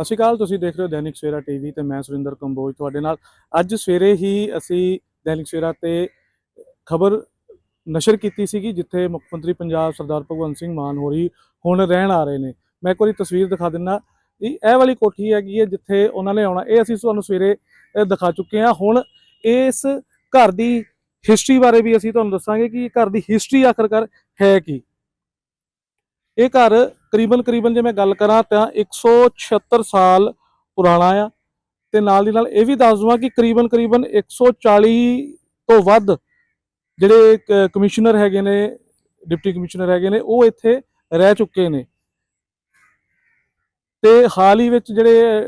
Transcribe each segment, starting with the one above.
ਸਤਿ ਸ਼੍ਰੀ ਅਕਾਲ, ਤੁਸੀਂ ਦੇਖ ਰਹੇ ਹੋ ਦੈਨਿਕ ਸਵੇਰਾ ਟੀਵੀ ਤੇ ਮੈਂ ਸੁਰਿੰਦਰ ਕੰਬੋਜ ਤੁਹਾਡੇ ਨਾਲ। ਅੱਜ ਸਵੇਰੇ ਹੀ ਅਸੀਂ ਦੈਨਿਕ ਸਵੇਰਾ ਤੇ ਖਬਰ ਨਸ਼ਰ ਕੀਤੀ ਸੀਗੀ, ਜਿੱਥੇ ਮੁੱਖ ਮੰਤਰੀ ਪੰਜਾਬ ਸਰਦਾਰ ਭਗਵੰਤ ਸਿੰਘ ਮਾਨ ਹੋਰੀ ਹੁਣ ਰਹਿਣ ਆ ਰਹੇ ਨੇ। ਮੈਂ ਇੱਕ ਵਾਰੀ ਤਸਵੀਰ ਦਿਖਾ ਦਿੰਨਾ ਇਹ ਵਾਲੀ ਕੋਠੀ ਹੈਗੀ ਹੈ ਜਿੱਥੇ ਉਹਨਾਂ ਨੇ ਆਉਣਾ, ਇਹ ਅਸੀਂ ਤੁਹਾਨੂੰ ਸਵੇਰੇ ਦਿਖਾ ਚੁੱਕੇ ਹਾਂ। ਹੁਣ ਇਸ ਘਰ ਦੀ ਹਿਸਟਰੀ ਬਾਰੇ ਵੀ ਅਸੀਂ ਤੁਹਾਨੂੰ ਦੱਸਾਂਗੇ ਕਿ ਇਹ ਘਰ ਦੀ ਹਿਸਟਰੀ ਆਖਰਕਾਰ ਹੈ ਕੀ। ਇਹ ਘਰ ਕਰੀਬਨ ਕਰੀਬਨ ਜੇ ਮੈਂ ਗੱਲ ਕਰਾਂ ਤਾਂ 176 ਸਾਲ ਪੁਰਾਣਾ ਆ ਤੇ ਨਾਲ ਦੀ ਨਾਲ ਇਹ ਵੀ ਦੱਸ ਦਵਾਂ ਕਿ ਕਰੀਬਨ ਕਰੀਬਨ 140 ਤੋਂ ਵੱਧ ਜਿਹੜੇ ਕਮਿਸ਼ਨਰ ਹੈਗੇ ਨੇ, ਡਿਪਟੀ ਕਮਿਸ਼ਨਰ ਹੈਗੇ ਨੇ, ਉਹ ਇੱਥੇ ਰਹਿ ਚੁੱਕੇ ਨੇ। ਤੇ ਹਾਲ ਹੀ ਵਿੱਚ ਜਿਹੜੇ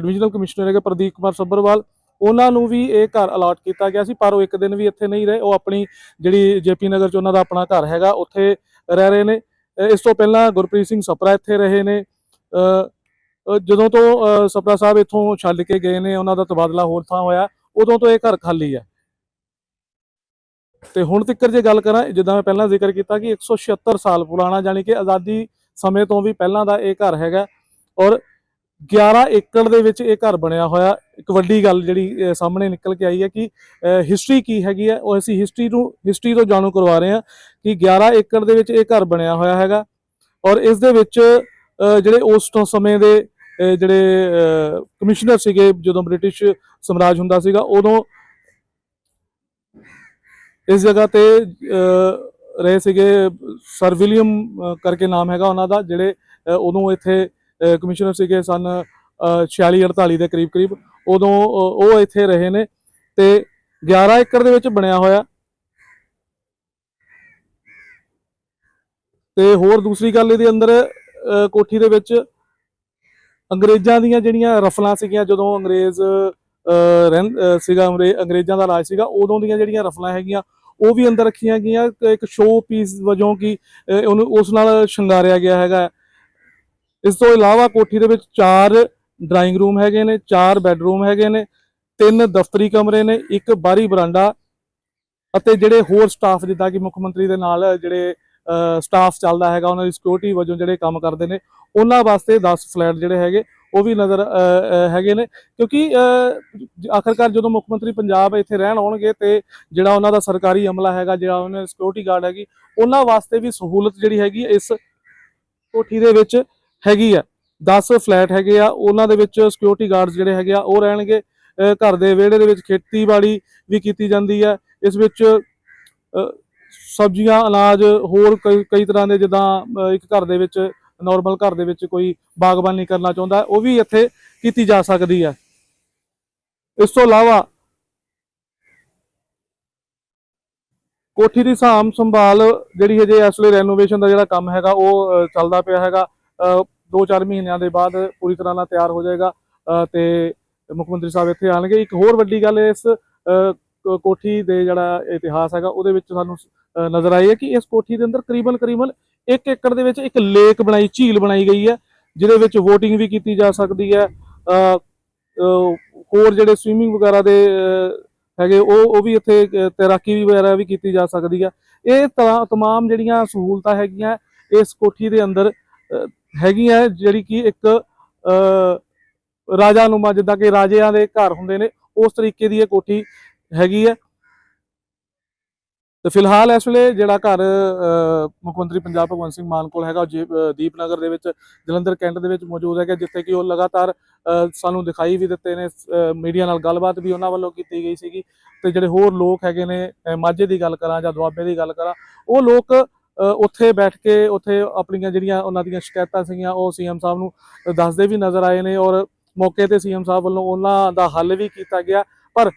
ਡਿਵੀਜ਼ਨਲ ਕਮਿਸ਼ਨਰ ਹੈਗੇ ਪ੍ਰਦੀਪ ਕੁਮਾਰ ਸੱਭਰਵਾਲ, ਉਹਨਾਂ ਨੂੰ ਵੀ ਇਹ ਘਰ ਅਲਾਟ ਕੀਤਾ ਗਿਆ ਸੀ, ਪਰ ਉਹ ਇੱਕ ਦਿਨ ਵੀ ਇੱਥੇ ਨਹੀਂ ਰਹੇ। ਉਹ ਆਪਣੀ ਜਿਹੜੀ ਜੇਪੀ ਨਗਰ ਚ ਉਹਨਾਂ ਦਾ ਆਪਣਾ ਘਰ ਹੈਗਾ, ਉੱਥੇ ਰਹਿ ਰਹੇ ਨੇ। ਇਸ ਤੋਂ ਪਹਿਲਾਂ ਗੁਰਪ੍ਰੀਤ ਸਿੰਘ ਸਪਰਾ ਇੱਥੇ ਰਹੇ ਨੇ। ਅਹ ਜਦੋਂ ਤੋਂ, ਅਹ, ਸਪਰਾ ਸਾਹਿਬ ਇੱਥੋਂ ਛੱਡ ਕੇ ਗਏ ਨੇ, ਉਹਨਾਂ ਦਾ ਤਬਾਦਲਾ ਹੋਰ ਥਾਂ ਹੋਇਆ, ਉਦੋਂ ਤੋਂ ਇਹ ਘਰ ਖਾਲੀ ਹੈ ਤੇ ਹੁਣ ਤੱਕ ਜੇ ਗੱਲ ਕਰਾਂ, ਜਿੱਦਾਂ ਮੈਂ ਪਹਿਲਾਂ ਜ਼ਿਕਰ ਕੀਤਾ ਕਿ 176 ਸਾਲ ਪੁਰਾਣਾ ਯਾਨੀ ਕਿ ਆਜ਼ਾਦੀ ਸਮੇਂ ਤੋਂ ਵੀ ਪਹਿਲਾਂ ਦਾ ਇਹ ਘਰ ਹੈਗਾ। ਔਰ 11 ਏਕੜ ਦੇ ਵਿੱਚ ਇਹ ਘਰ ਬਣਿਆ ਹੋਇਆ। ਇੱਕ ਵੱਡੀ ਗੱਲ ਜਿਹੜੀ ਸਾਹਮਣੇ ਨਿਕਲ ਕੇ ਆਈ ਹੈ ਕਿ ਹਿਸਟਰੀ ਕੀ ਹੈਗੀ ਹੈ ਉਹ ਅਸੀਂ ਹਿਸਟਰੀ ਨੂੰ ਹਿਸਟਰੀ ਤੋਂ ਜਾਣੂ ਕਰਵਾ ਰਹੇ ਹਾਂ ਕਿ 11 ਏਕੜ ਦੇ ਵਿੱਚ ਇਹ ਘਰ ਬਣਿਆ ਹੋਇਆ ਹੈਗਾ। ਔਰ ਇਸ ਦੇ ਵਿੱਚ ਜਿਹੜੇ ਉਸ ਤੋਂ ਸਮੇਂ ਦੇ ਜਿਹੜੇ ਕਮਿਸ਼ਨਰ ਸੀਗੇ ਜਦੋਂ ਬ੍ਰਿਟਿਸ਼ ਸਮਰਾਜ ਹੁੰਦਾ ਸੀਗਾ ਉਦੋਂ ਇਸ ਜਗ੍ਹਾ ਤੇ ਰਹੇ ਸੀਗੇ ਸਰ ਵਿਲੀਅਮ ਕਰਕੇ ਨਾਮ ਹੈਗਾ ਉਹਨਾਂ ਦਾ ਜਿਹੜੇ ਅਹ, ਉਦੋਂ ਇੱਥੇ ਕਮਿਸ਼ਨਰ ਸੀਗੇ ਸਨ 46 48 ਦੇ ਕਰੀਬ ਕਰੀਬ ਉਦੋਂ ਉਹ ਇੱਥੇ ਰਹੇ ਨੇ ਤੇ 11 ਏਕੜ ਦੇ ਵਿੱਚ ਬਣਿਆ ਹੋਇਆ। ਤੇ ਹੋਰ ਦੂਸਰੀ ਗੱਲ ਇਹਦੇ ਅੰਦਰ ਕੋਠੀ ਦੇ ਵਿੱਚ ਅੰਗਰੇਜ਼ਾਂ ਦੀਆਂ ਜਿਹੜੀਆਂ ਰਫਲਾਂ ਸੀਗੀਆਂ ਜਦੋਂ ਅੰਗਰੇਜ਼ ਅਹ, ਰਹਿੰ- ਸੀਗਾ ਅੰਗਰੇ- ਅੰਗਰੇਜ਼ਾਂ ਦਾ ਰਾਜ ਸੀਗਾ ਉਦੋਂ ਦੀਆਂ ਜਿਹੜੀਆਂ ਰਫਲਾਂ ਹੈਗੀਆਂ ਉਹ ਵੀ ਅੰਦਰ ਰੱਖੀਆਂ ਗਈਆਂ ਇੱਕ- ਸ਼ੋਅ ਪੀਸ ਵਜੋਂ ਕਿ ਉਹਨੂੰ ਉਸ ਨਾਲ ਸ਼ਿੰਗਾਰਿਆ ਗਿਆ ਹੈਗਾ। ਇਸ ਤੋਂ ਇਲਾਵਾ ਕੋਠੀ ਦੇ ਵਿੱਚ ਚਾਰ ਡਰਾਇੰਗ ਰੂਮ ਹੈਗੇ ਨੇ ਚਾਰ ਬੈੱਡਰੂਮ ਹੈਗੇ ਨੇ ਤਿੰਨ ਦਫ਼ਤਰੀ ਕਮਰੇ ਨੇ ਇੱਕ ਬਾਹਰੀ ਬਰਾਂਡਾ ਅਤੇ ਜਿਹੜੇ ਹੋਰ ਸਟਾਫ ਜਿੱਦਾਂ ਕਿ ਮੁੱਖ ਮੰਤਰੀ ਦੇ ਨਾਲ ਜਿਹੜੇ ਸਟਾਫ ਚੱਲਦਾ ਹੈਗਾ ਉਹਨਾਂ ਦੀ ਸਿਕਿਉਰਿਟੀ ਵਜੋਂ ਜਿਹੜੇ ਕੰਮ ਕਰਦੇ ਨੇ ਉਹਨਾਂ ਵਾਸਤੇ 10 ਫਲੈਟ ਜਿਹੜੇ ਹੈਗੇ ਉਹ ਵੀ ਨਜ਼ਰ ਹੈਗੇ ਨੇ ਕਿਉਂਕਿ ਅਹ, ਆਖਰਕਾਰ ਜਦੋਂ ਮੁੱਖ ਮੰਤਰੀ ਪੰਜਾਬ ਇੱਥੇ ਰਹਿਣ ਆਉਣਗੇ ਤੇ ਜਿਹੜਾ ਉਹਨਾਂ ਦਾ ਸਰਕਾਰੀ ਅਮਲਾ ਹੈਗਾ ਜਿਹੜਾ ਉਹਨਾਂ ਦੀ ਸਿਕਿਉਰਿਟੀ ਗਾਰਡ ਹੈਗੀ ਉਹਨਾਂ ਵਾਸਤੇ ਵੀ ਸਹੂਲਤ ਜਿਹੜੀ ਹੈਗੀ ਇਸ ਕੋਠੀ ਦੇ ਵਿੱਚ ਹੈਗੀ ਆ। 10 ਫਲੈਟ ਹੈਗੇ ਆ, ਉਹਨਾਂ ਦੇ ਵਿੱਚ ਸਿਕਿਉਰਿਟੀ ਗਾਰਡਸ ਜਿਹੜੇ ਹੈਗੇ ਆ, ਉਹ ਰਹਿਣਗੇ। ਘਰ ਦੇ ਵਿਹੜੇ ਦੇ ਵਿੱਚ ਖੇਤੀਬਾੜੀ ਵੀ ਕੀਤੀ ਜਾਂਦੀ ਹੈ ਇਸ ਵਿੱਚ ਸਬਜ਼ੀਆਂ, ਅਨਾਜ, ਹੋਰ ਕਈ ਕਈ ਤਰ੍ਹਾਂ ਦੇ ਜਿੱਦਾਂ ਇੱਕ ਘਰ ਦੇ ਵਿੱਚ ਨਾਰਮਲ ਘਰ ਦੇ ਵਿੱਚ ਕੋਈ ਬਾਗਬਾਨੀ ਕਰਨਾ ਚਾਹੁੰਦਾ, ਉਹ ਵੀ ਇੱਥੇ ਕੀਤੀ ਜਾ ਸਕਦੀ ਹੈ ਇਸ ਤੋਂ ਇਲਾਵਾ ਕੋਠੀ ਦੀ ਸਾਂਭ ਸੰਭਾਲ ਜਿਹੜੀ ਹਜੇ ਇਸ ਵੇਲੇ ਰੈਨੋਵੇਸ਼ਨ ਦਾ ਜਿਹੜਾ ਕੰਮ ਹੈਗਾ, ਉਹ ਚੱਲਦਾ ਪਿਆ ਹੈਗਾ। 2-4 ਮਹੀਨਿਆਂ ਦੇ ਬਾਅਦ ਪੂਰੀ ਤਰ੍ਹਾਂ ਨਾਲ ਤਿਆਰ ਹੋ ਜਾਏਗਾ। ਤੇ ਮੁੱਖ ਮੰਤਰੀ ਸਾਹਿਬ ਇੱਥੇ ਆਣਗੇ ਇੱਕ ਹੋਰ ਵੱਡੀ ਗੱਲ ਇਸ ਕੋਠੀ ਦੇ ਜਿਹੜਾ ਇਤਿਹਾਸ ਹੈਗਾ, ਉਹਦੇ ਵਿੱਚ ਸਾਨੂੰ ਨਜ਼ਰ ਆਈ ਹੈ ਕਿ ਇਸ ਕੋਠੀ ਦੇ ਅੰਦਰ ਕਰੀਬਨ ਕਰੀਬਨ 1 ਏਕੜ ਦੇ ਵਿੱਚ ਇੱਕ ਲੇਕ ਬਣਾਈ, ਝੀਲ ਬਣਾਈ ਗਈ ਹੈ, ਜਿਹਦੇ ਵਿੱਚ VOTING ਵੀ ਕੀਤੀ ਜਾ ਸਕਦੀ ਹੈ। ਹੋਰ ਜਿਹੜੇ ਸਵੀਮਿੰਗ ਵਗੈਰਾ ਦੇ ਹੈਗੇ, ਉਹ ਉਹ ਵੀ ਇੱਥੇ ਤੈਰਾਕੀ ਵੀ ਵਗੈਰਾ ਵੀ ਕੀਤੀ ਜਾ ਸਕਦੀ ਹੈ। ਇਹ ਤਮਾਮ ਜਿਹੜੀਆਂ ਸਹੂਲਤਾਂ ਹੈਗੀਆਂ ਇਸ ਕੋਠੀ ਦੇ ਅੰਦਰ ਹੈਗੀ ਹੈ ਜਿਹੜੀ ਕਿ ਇੱਕ ਅਹ, ਰਾਜਾਨੁਮਾ ਜਿੱਦਾਂ ਕਿ ਰਾਜਿਆਂ ਦੇ ਘਰ ਹੁੰਦੇ ਨੇ ਉਸ ਤਰੀਕੇ ਦੀ ਇਹ ਕੋਠੀ ਹੈਗੀ ਹੈ। ਤੇ ਫਿਲਹਾਲ ਇਸ ਵੇਲੇ ਜਿਹੜਾ ਘਰ ਮੁੱਖ ਮੰਤਰੀ ਪੰਜਾਬ ਭਗਵੰਤ ਸਿੰਘ ਮਾਨ ਕੋਲ ਹੈਗਾ ਉਹ ਜੀ- ਦੀਪਨਗਰ ਦੇ ਵਿੱਚ ਜਲੰਧਰ ਕੈਂਟ ਦੇ ਵਿੱਚ ਮੌਜੂਦ ਹੈਗਾ ਜਿੱਥੇ ਕਿ ਉਹ ਲਗਾਤਾਰ ਅਹ, ਸਾਨੂੰ ਦਿਖਾਈ ਵੀ ਦਿੱਤੇ ਨੇ ਮੀਡੀਆ ਨਾਲ ਗੱਲਬਾਤ ਵੀ ਉਹਨਾਂ ਵੱਲੋਂ ਕੀਤੀ ਗਈ ਸੀਗੀ। ਤੇ ਜਿਹੜੇ ਹੋਰ ਲੋਕ ਹੈਗੇ ਨੇ ਮਾਝੇ ਦੀ ਗੱਲ ਕਰਾਂ ਜਾਂ ਦੁਆਬੇ ਦੀ ਗੱਲ ਕਰਾਂ ਉਹ ਲੋਕ ਉੱਥੇ ਬੈਠ ਕੇ ਉੱਥੇ ਆਪਣੀਆਂ ਜਿਹੜੀਆਂ ਉਹਨਾਂ ਦੀਆਂ ਸ਼ਿਕਾਇਤਾਂ ਸੀਗੀਆਂ ਉਹ ਸੀਐਮ ਸਾਹਿਬ ਨੂੰ ਦੱਸਦੇ ਵੀ ਨਜ਼ਰ ਆਏ ਨੇ ਔਰ ਮੌਕੇ ਤੇ ਸੀਐਮ ਸਾਹਿਬ ਵੱਲੋਂ ਉਹਨਾਂ ਦਾ ਹੱਲ ਵੀ ਕੀਤਾ ਗਿਆ। ਪਰ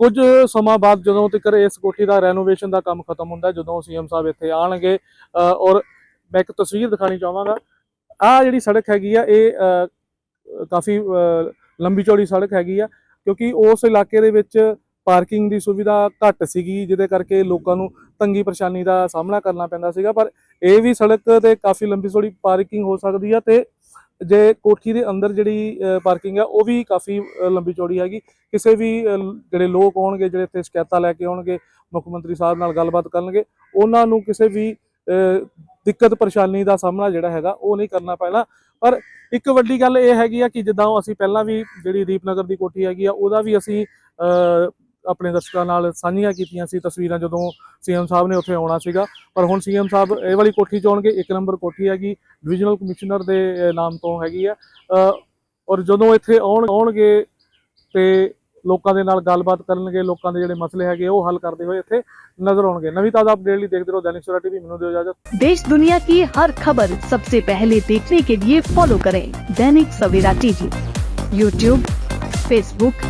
ਕੁਝ ਸਮਾਂ ਬਾਅਦ ਜਦੋਂ ਤੱਕ ਇਸ ਕੋਠੀ ਦਾ ਰੈਨੋਵੇਸ਼ਨ ਦਾ ਕੰਮ ਖਤਮ ਹੁੰਦਾ ਹੈ, ਜਦੋਂ ਸੀਐਮ ਸਾਹਿਬ ਇੱਥੇ ਆਣਗੇ ਔਰ ਮੈਂ ਇੱਕ ਤਸਵੀਰ ਦਿਖਾਣੀ ਚਾਹਾਂਗਾ। ਆਹ ਜਿਹੜੀ ਸੜਕ ਹੈਗੀ ਆ ਇਹ ਕਾਫੀ ਲੰਬੀ ਚੌੜੀ ਸੜਕ ਹੈਗੀ ਆ ਕਿਉਂਕਿ ਉਸ ਇਲਾਕੇ ਦੇ ਵਿੱਚ ਪਾਰਕਿੰਗ ਦੀ ਸੁਵਿਧਾ ਘੱਟ ਸੀਗੀ, ਜਿਹਦੇ ਕਰਕੇ ਲੋਕਾਂ ਨੂੰ ਤੰਗੀ ਪਰੇਸ਼ਾਨੀ ਦਾ ਸਾਹਮਣਾ ਕਰਨਾ ਪੈਂਦਾ ਸੀਗਾ। ਪਰ ਇਹ ਵੀ ਸੜਕ ਤੇ ਕਾਫੀ ਲੰਬੀ ਚੌੜੀ ਪਾਰਕਿੰਗ ਹੋ ਸਕਦੀ ਆ ਤੇ ਜੇ ਕੋਠੀ ਦੇ ਅੰਦਰ ਜਿਹੜੀ ਪਾਰਕਿੰਗ ਆ, ਉਹ ਵੀ ਕਾਫੀ ਲੰਬੀ ਚੌੜੀ ਹੈਗੀ। ਕਿਸੇ ਵੀ ਜਿਹੜੇ ਲੋਕ ਆਉਣਗੇ ਜਿਹੜੇ ਇੱਥੇ ਸ਼ਿਕਾਇਤਾਂ ਲੈ ਕੇ ਆਉਣਗੇ, ਮੁੱਖ ਮੰਤਰੀ ਸਾਹਿਬ ਨਾਲ ਗੱਲਬਾਤ ਕਰਨਗੇ, ਉਹਨਾਂ ਨੂੰ ਕਿਸੇ ਵੀ ਦਿੱਕਤ ਪਰੇਸ਼ਾਨੀ ਦਾ ਸਾਹਮਣਾ ਜਿਹੜਾ ਹੈਗਾ, ਉਹ ਨਹੀਂ ਕਰਨਾ ਪੈਣਾ। ਪਰ ਇੱਕ ਵੱਡੀ ਗੱਲ ਇਹ ਹੈਗੀ ਆ ਕਿ ਜਿੱਦਾਂ ਉਹ ਅਸੀਂ ਪਹਿਲਾਂ ਵੀ ਜਿਹੜੀ ਦੀਪਨਗਰ ਦੀ ਕੋਠੀ ਹੈਗੀ ਆ, ਉਹਦਾ ਵੀ ਅਸੀਂ ਆਪਣੇ ਦਰਸ਼ਕਾਂ ਨਾਲ ਸਾਂਝੀਆਂ ਕੀਤੀਆਂ ਸੀ ਤਸਵੀਰਾਂ ਜਦੋਂ ਸੀਐਮ ਸਾਹਿਬ ਨੇ ਉੱਥੇ ਆਉਣਾ ਸੀਗਾ ਪਰ ਹੁਣ ਸੀਐਮ ਸਾਹਿਬ ਇਹ ਵਾਲੀ ਕੋਠੀ ਚ ਆਉਣਗੇ ਇੱਕ ਨੰਬਰ ਕੋਠੀ ਹੈਗੀ ਡਿਵੀਜ਼ਨਲ ਕਮਿਸ਼ਨਰ ਦੇ ਅਹ, ਨਾਮ ਤੋਂ ਹੈਗੀ ਆ ਅਹ, ਔਰ ਜਦੋਂ ਇੱਥੇ ਆਉਣ ਆਉਣਗੇ ਤੇ ਲੋਕਾਂ ਦੇ ਨਾਲ ਗੱਲਬਾਤ ਕਰਨਗੇ ਲੋਕਾਂ ਦੇ ਜਿਹੜੇ ਮਸਲੇ ਹੈਗੇ ਉਹ ਹੱਲ ਕਰਦੇ ਹੋਏ ਇੱਥੇ ਨਜ਼ਰ ਆਉਣਗੇ ਨਵੀਂ ਤਾਜ਼ਾ ਅਪਡੇਟ ਲਈ ਦੇਖਦੇ ਰਹੋ ਦੈਨਿਕ ਸਵੇਰਾ ਟੀਵੀ ਮੈਨੂੰ ਦਿਓ ਇਜਾਜ਼ਤ देश दुनिया की हर खबर सबसे पहले देखने के लिए फॉलो करें Dainik Savera TV YouTube Facebook